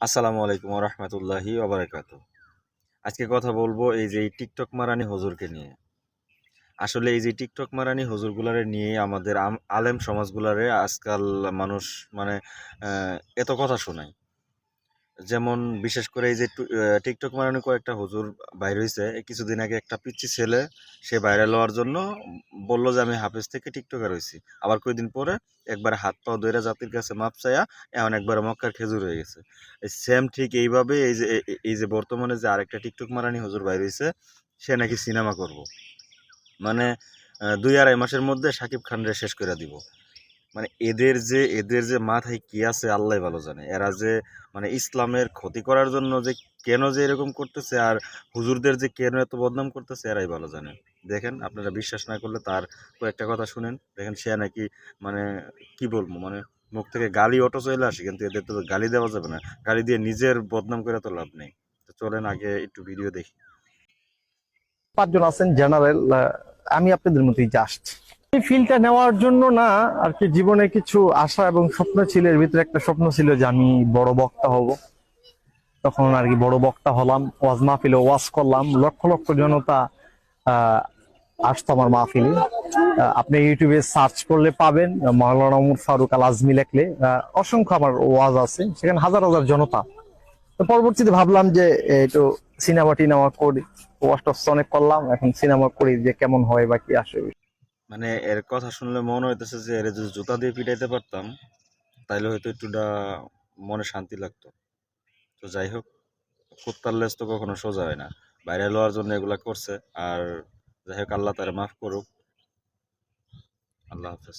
আসসালামু আলাইকুম রহমতুল্লাহি ওবরাকাত। আজকে কথা বলব এই যে টিকটক মারানি হজুরকে নিয়ে। আসলে এই যে টিকটক মারানি হজুরগুলারে নিয়ে আমাদের আম- আলেম সমাজগুলারে আজকাল মানুষ মানে এত কথা শোনায়। যেমন বিশেষ করে এই যে টিকটক মারানি কয়েকটা হুজুর বাইর হয়েছে কিছুদিন আগে একটা পিচ্ছি ছেলে, সে ভাইরাল হওয়ার জন্য বলল যে, আমি হাফেজ থেকে টিকটকার হয়েছি আবার কয়েকদিন পরে একবার হাত পা দইরা জাতির কাছে মাপ চাইয়া এখন একবার মক্কার খেজুর হয়ে গেছে। সেম ঠিক এইভাবে এই যে এই যে বর্তমানে যে আরেকটা টিকটক মারানি হুজুর বাইর হয়েছে সে নাকি সিনেমা করব। মানে দুই আড়াই মাসের মধ্যে শাকিব খানরে শেষ করে দিব। মানে এদের যে এদের যে মাথায় কি আছে আল্লাহ ভালো জানে। এরা যে মানে ইসলামের ক্ষতি করার জন্য যে কেন যে এরকম করতেছে আর হুজুরদের যে কেন এত বদনাম করতেছে, এরাই ভালো জানে। দেখেন, আপনারা বিশ্বাস না করলে তার কয়েকটা কথা শুনেন। দেখেন, সে নাকি মানে কি বলব মানে মুখ থেকে গালি অটো চলে আসে, কিন্তু এদের তো গালি দেওয়া যাবে না। গালি দিয়ে নিজের বদনাম করে তো লাভ নেই। তো চলেন আগে একটু ভিডিও দেখি। পাঁচজন আছেন জেনারেল আমি আপনাদের মধ্যেই জাস্ট এই ফিল্ডটা নেওয়ার জন্য না আর কি জীবনে কিছু আশা এবং স্বপ্ন ছিল, এর ভিতরে একটা স্বপ্ন ছিল যে আমি বড় বক্তা হব। তখন আর কি বড় বক্তা হলাম, ওয়াজ মাহফিলে ওয়াজ করলাম। লক্ষ লক্ষ জনতা আসতো আমার মাহফিলে। আপনি ইউটিউবে সার্চ করলে পাবেন মাওলানা উমর ফারুক আল আজমি লেখলে অসংখ্য আমার ওয়াজ আছে, সেখানে হাজার হাজার জনতা। তো পরবর্তীতে ভাবলাম যে একটু সিনেমা টিনেমা করি। ওয়াশ টস অনেক করলাম, এখন সিনেমা করি যে কেমন হয় বা কি আসে। মানে এর কথা শুনলে মনে হইতেছে যে, এর যদি জুতা দিয়ে পিটাইতে পারতাম, তাইলে হয়তো একটুটা মনে শান্তি লাগতো। তো যাই হোক, কুত্তার লেজ তো কখনো সোজা হয় না। বাইরে লওয়ার জন্য এগুলা করছে, আর যাই হোক, আল্লাহ তারা মাফ করুক। আল্লাহ হাফেজ।